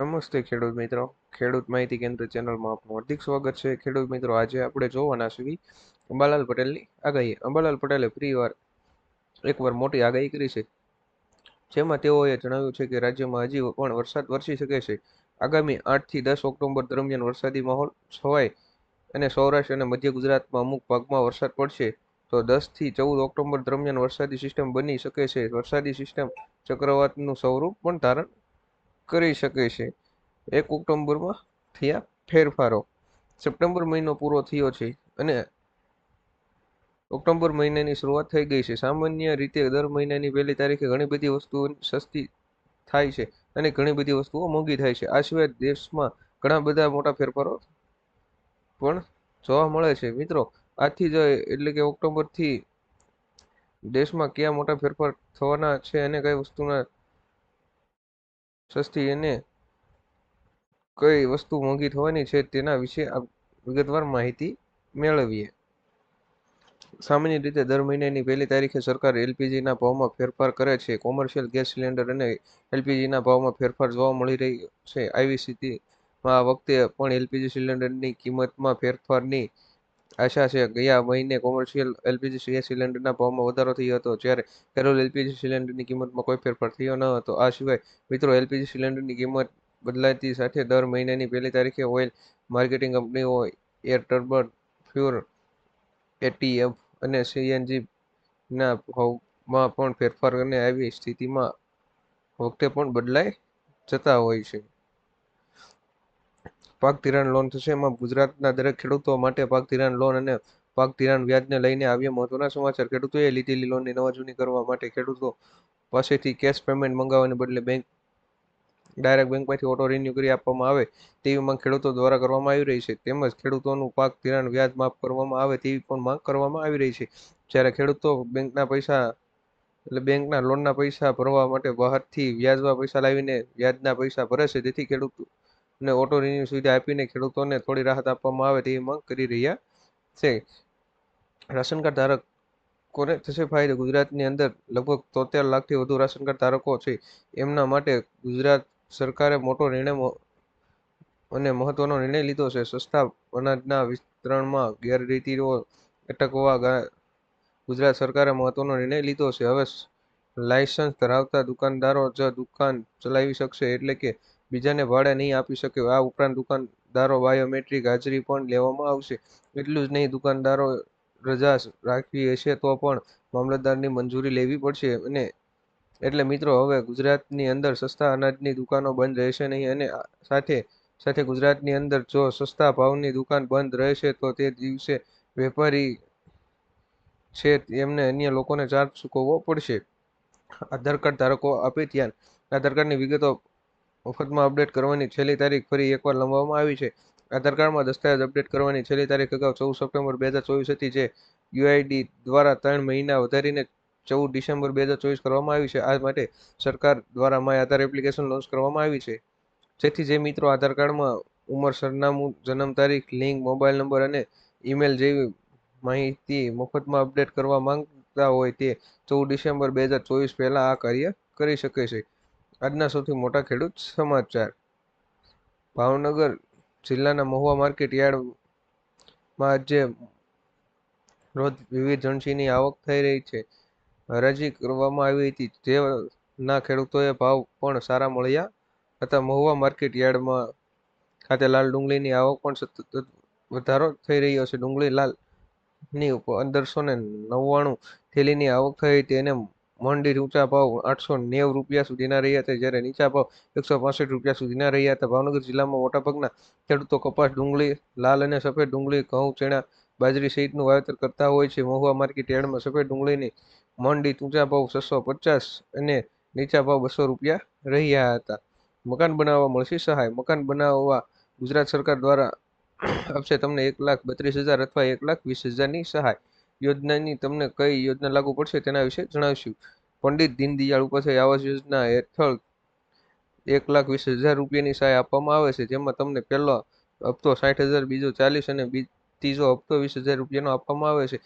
નમસ્તે ખેડૂત મિત્રો. ખેડૂત માહિતી કેન્દ્ર ચેનલમાં આપનું હાર્દિક સ્વાગત છે. ખેડૂત મિત્રો, આજે આપણે જોવાના છીએ અંબાલાલ પટેલની આગાહી. અંબાલાલ પટેલે ફરીવાર એકવાર મોટી આગાહી કરી છે. જેમાં તેઓએ જણાવ્યું છે કે રાજ્યમાં હજી પણ વરસાદ વરસી શકે છે. આગામી આઠથી દસ ઓક્ટોબર દરમિયાન વરસાદી માહોલ છવાય અને સૌરાષ્ટ્ર અને મધ્ય ગુજરાતમાં અમુક ભાગમાં વરસાદ પડશે. તો દસથી ચૌદ ઓક્ટોબર દરમિયાન વરસાદી સિસ્ટમ બની શકે છે. વરસાદી સિસ્ટમ ચક્રવાતનું સ્વરૂપ પણ ધારણ કરી શકે છે. એક ઓક્ટોબરમાં થયા ફેરફારો. સપ્ટેમ્બર મહિનો પૂરો થયો છે અને ઓક્ટોબર મહિનાની શરૂઆત થઈ ગઈ છે. સામાન્ય રીતે દર મહિનાની પહેલી તારીખે ઘણી બધી વસ્તુઓ સસ્તી થાય છે અને ઘણી બધી વસ્તુઓ મોંઘી થાય છે. આ સિવાય દેશમાં ઘણા બધા મોટા ફેરફારો પણ જોવા મળે છે. મિત્રો આજથી જ એટલે કે ઓક્ટોબરથી દેશમાં કયા મોટા ફેરફાર થવાના છે અને કઈ વસ્તુના સસ્તી અને કઈ વસ્તુ મોંઘી થવાની છે તેના વિશે વિગતવાર માહિતી મેળવીએ. સામાન્ય રીતે દર મહિનાની પહેલી તારીખે સરકાર એલપીજીના ભાવમાં ફેરફાર કરે છે. કોમર્શિયલ ગેસ સિલિન્ડર અને એલપીજીના ભાવમાં ફેરફાર જોવા મળી રહ્યો છે. આવી સ્થિતિમાં આ વખતે પણ એલપીજી સિલિન્ડરની કિંમતમાં ફેરફારની આશા છે. ગયા મહિને કોમર્શિયલ એલપીજી ગેસ સિલિન્ડરના ભાવમાં વધારો થયો હતો. જ્યારે પેટ્રોલ એલપીજી સિલિન્ડરની કિંમતમાં કોઈ ફેરફાર થયો ન હતો. આ સિવાય મિત્રો એલપીજી સિલિન્ડરની કિંમત બદલાતી સાથે દર મહિનાની પહેલી તારીખે ઓઇલ માર્કેટિંગ કંપનીઓ એર ટર્બન ફ્યુર એટીએફ અને સીએનજીના ભાવમાં પણ ફેરફાર અને આવી સ્થિતિમાં વખતે પણ બદલાઈ જતા હોય છે. પાક ધિરાણ લોન થશે. એમાં ગુજરાતના દરેક ખેડૂતો માટે પાક ધિરાણ લોન અને પાક ધિરાણ વ્યાજને લઈને આવ્યા મહત્વના સમાચાર. ખેડૂતોએ લીધેલી લોનની નવાજૂની કરવા માટે ખેડૂતો પાસેથી કેશ પેમેન્ટ મંગાવવાને બદલે બેંક ડાયરેક્ટ બેંકમાંથી ઓટો રિન્યુ કરી આપવામાં આવે તેવી માંગ ખેડૂતો દ્વારા કરવામાં આવી રહી છે. તેમજ ખેડૂતોનું પાક ધિરાણ વ્યાજ માફ કરવામાં આવે તેવી પણ માંગ કરવામાં આવી રહી છે. જ્યારે ખેડૂતો બેંકના પૈસા, એટલે બેંકના લોનના પૈસા ભરવા માટે બહારથી વ્યાજમાં પૈસા લાવીને વ્યાજના પૈસા ભરે છે. તેથી ખેડૂતોને ઓટો રિન્યુ સુવિધા આપીને ખેડૂતોને થોડી રાહત આપવામાં આવે તેવી માંગ કરી રહ્યા છે. રાશન કાર્ડ ધારક કોને થશે ફાયદો? ગુજરાતની અંદર લગભગ તોતેર લાખથી વધુ રાશન કાર્ડ ધારકો છે. એમના માટે ગુજરાત સરકારે મોટો નિર્ણય અને મહત્વનો નિર્ણય લીધો છે. સસ્તા અનાજના વિતરણમાં ગેરરીતિઓ અટકવા ગુજરાત સરકારે મહત્વનો નિર્ણય લીધો છે. હવે લાયસન્સ ધરાવતા દુકાનદારો જ દુકાન ચલાવી શકશે એટલે કે બીજાને ભાડે નહીં આપી શકે આ ઉપરાંત દુકાનદારો બાયોમેટ્રિક હાજરી પણ લેવામાં આવશે. એટલું જ નહીં, દુકાનદારો રજા રાખવી હશે તો પણ મામલતદારની મંજૂરી લેવી પડશે અને એટલે મિત્રો, હવે ગુજરાતની અંદર સસ્તા અનાજની દુકાનો બંધ રહેશે નહીં અને સાથે સાથે ગુજરાતની અંદર જો સસ્તા ભાવની દુકાન બંધ રહેશે તો તે દિવસે વેપારી છે એમને અન્ય લોકોને ચાર્જ ચૂકવવો પડશે. આધાર કાર્ડ ધારકો આપે ત્યાં. આધાર કાર્ડની વિગતો મફતમાં અપડેટ કરવાની છેલ્લી તારીખ ફરી એકવાર લંબાવવામાં આવી છે. આધાર કાર્ડમાં દસ્તાવેજ અપડેટ કરવાની છેલ્લી તારીખ અગાઉ ચૌદ સપ્ટેમ્બર બે હજાર ચોવીસ હતી, જે યુઆઈડી દ્વારા ત્રણ મહિના વધારીને ચૌદ ડિસેમ્બર બે હજાર ચોવીસ કરવામાં આવી છે. આ માટે સરકાર દ્વારા માય આધાર એપ્લિકેશન લોન્ચ કરવામાં આવી છે. જેથી જે મિત્રો આધાર કાર્ડમાં ઉંમર, સરનામું, જન્મ તારીખ, લિંક, મોબાઈલ નંબર અને ઈમેલ જેવી માહિતી મફતમાં અપડેટ કરવા માંગતા હોય તે ચૌદ ડિસેમ્બર બે હજાર ચોવીસ પહેલાં આ કાર્ય કરી શકે છે. આજના સૌથી મોટા ખેડૂત સમાચાર. ભાવનગર જિલ્લાના મહુવા માર્કેટ યાર્ડમાં આજે રોજ વિવિધ જણસીની આવક થઈ રહી છે. હરાજી કરવામાં આવી હતી, જેના ખેડૂતોએ ભાવ પણ સારા મળ્યા હતા. મહુવા માર્કેટ યાર્ડમાં ખાતે લાલ ડુંગળીની આવક પણ સતત વધારો થઈ રહ્યો છે. ડુંગળી લાલની પંદરસો ને નવ્વાણું થેલીની આવક થઈ હતી અને મંડી ઊંચા ભાવ આઠસો નેવું રૂપિયા સુધીના રહ્યા હતા જ્યારે નીચા ભાવ એકસો પાસઠ રૂપિયા સુધીના રહ્યા હતા ભાવનગર જિલ્લામાં મોટાભાગના ખેડૂતો કપાસ, ડુંગળી, લાલ અને સફેદ ડુંગળી, ઘઉં, ચણા, બાજરી સહિતનું વાવેતર કરતા હોય છે. મહુવા માર્કેટ યાર્ડમાં સફેદ ડુંગળીની મંડી ઊંચા ભાવ છસો પચાસ અને નીચા ભાવ બસો રૂપિયા રહ્યા હતા. મકાન બનાવવા મળશે સહાય. મકાન બનાવવા ગુજરાત સરકાર દ્વારા આપશે તમને એક લાખ બત્રીસ હજાર અથવા એક લાખ વીસ હજારની સહાય. યોજનાની તમને કઈ યોજના લાગુ પડશે તેના વિશે જણાવીશું. પંડિત દીનદયાળ ઉપાધ્યાય આવાસ યોજના હેઠળ એક લાખ વીસ હજાર રૂપિયાની સહાય આપવામાં આવે છે. જેમાં તમને પહેલો હપ્તો સાઠ હજાર, બીજો ચાલીસ અને ત્રીજો હપ્તો વીસ હજાર રૂપિયાનો આપવામાં આવે છે.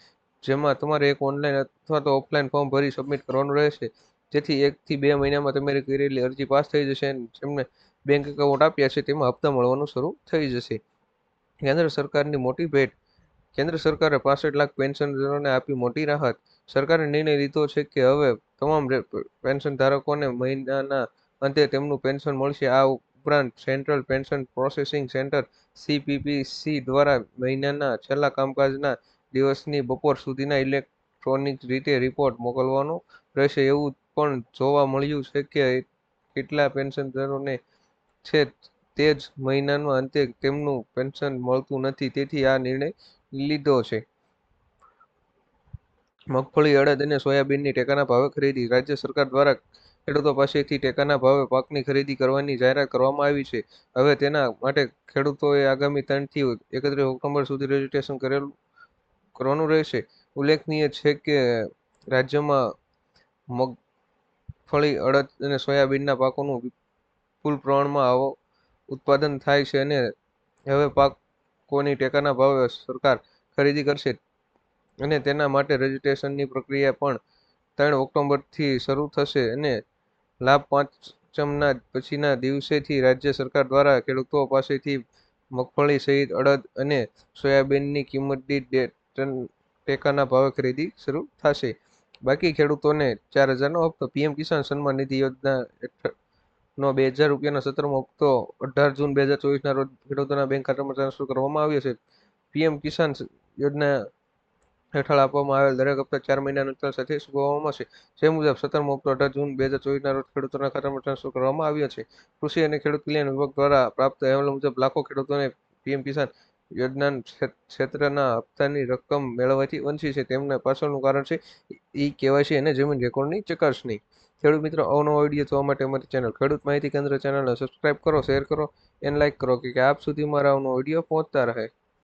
જેમાં તમારે એક ઓનલાઈન અથવા તો ઓફલાઈન ફોર્મ ભરી સબમિટ કરવાનું રહેશે. જેથી એકથી બે મહિનામાં તમારી કરેલી અરજી પાસ થઈ જશે અને જેમને બેંક એકાઉન્ટ આપ્યા છે તેમાં હપ્તા મળવાનું શરૂ થઈ જશે. કેન્દ્ર સરકારની મોટી ભેટ કેન્દ્ર સરકારે પાસઠ લાખ પેન્શનરોને આપી મોટી રાહત. સરકારે નિર્ણય લીધો છે કે હવે તમામ પેન્શન ધારકોને મહિનાના અંતે તેમનું પેન્શન મળશે. આ ઉપરાંત central pension processing centre CPPC દ્વારા મહિનાના છેલ્લા કામકાજના દિવસની બપોર સુધીના ઇલેક્ટ્રોનિક રીતે રિપોર્ટ મોકલવાનો રહેશે એવું પણ જોવા મળ્યું છે કે કેટલા પેન્શનરોને છે તે જ મહિનાના અંતે તેમનું પેન્શન મળતું નથી. તેથી આ નિર્ણય લીધો છે. મગફળી, અડદ અને સોયાબીનની ટેકાના ભાવે ખરીદી. રાજ્ય સરકાર દ્વારા ખેડૂતો પાસેથી ટેકાના ભાવે પાકની ખરીદી કરવાની જાહેરાત કરવામાં આવી છે. હવે તેના માટે ખેડૂતોએ આગામી ત્રણથી એકત્રીસ ઓક્ટોબર સુધી રજીસ્ટ્રેશન કરેલું, કરવાનું રહેશે. ઉલ્લેખનીય છે કે રાજ્યમાં મગફળી, અડદ અને સોયાબીનના પાકોનું વિપુલ પ્રમાણમાં આવો ઉત્પાદન થાય છે અને હવે પાકોની ટેકાના ભાવે સરકાર ખરીદી કરશે? અને તેના માટે રજીસ્ટ્રેશનની પ્રક્રિયા પણ ત્રણ ઓક્ટોબરથી શરૂ થશે અને લાભ પાંચમના પછીના દિવસેથી રાજ્ય સરકાર દ્વારા ખેડૂતો પાસેથી મગફળી સહિત અડદ અને સોયાબીનની કિંમત દીઠ ટેકાના ભાવે ખરીદી શરૂ થશે. બાકી ખેડૂતોને ચાર હજારનો હપ્તો પીએમ કિસાન સન્માન નિધિ યોજના નો બે હજાર રૂપિયાનો સત્રમો હપ્તો અઢાર જૂન બે હજાર ચોવીસના રોજ ખેડૂતોના બેંક ખાતામાં ટ્રાન્સફર કરવામાં આવ્યો છે. પીએમ કિસાન યોજના હેઠળ આપવામાં આવેલ દરેક હપ્તા ચાર મહિનાના અંતર સાથે ચૂકવવામાં આવશે. જે મુજબ સત્તરમો હપ્તો અઢાર જૂન બે હજાર ચોવીસના રોજ ખેડૂતોના ખાતામાં ટ્રાન્સફર કરવામાં આવ્યો છે. કૃષિ અને ખેડૂત કલ્યાણ વિભાગ દ્વારા પ્રાપ્ત અહેવાલ મુજબ લાખો ખેડૂતોને પીએમ કિસાન યોજના ક્ષેત્રના હપ્તાની રકમ મેળવવાથી વંચિત છે. તેમના પાછળનું કારણ છે ઈ કેવાયસી અને જમીન રેકોર્ડની ચકાસણી. ખેડૂત મિત્રો અવનવો વીડિયો જોવા માટે અમારી ચેનલ ખેડૂત માહિતી કેન્દ્ર ચેનલને સબસ્ક્રાઇબ કરો શેર કરો એન્ડ લાઇક કરો, કે આપ સુધી મારા અવનો વીડિયો પહોંચતા રહે.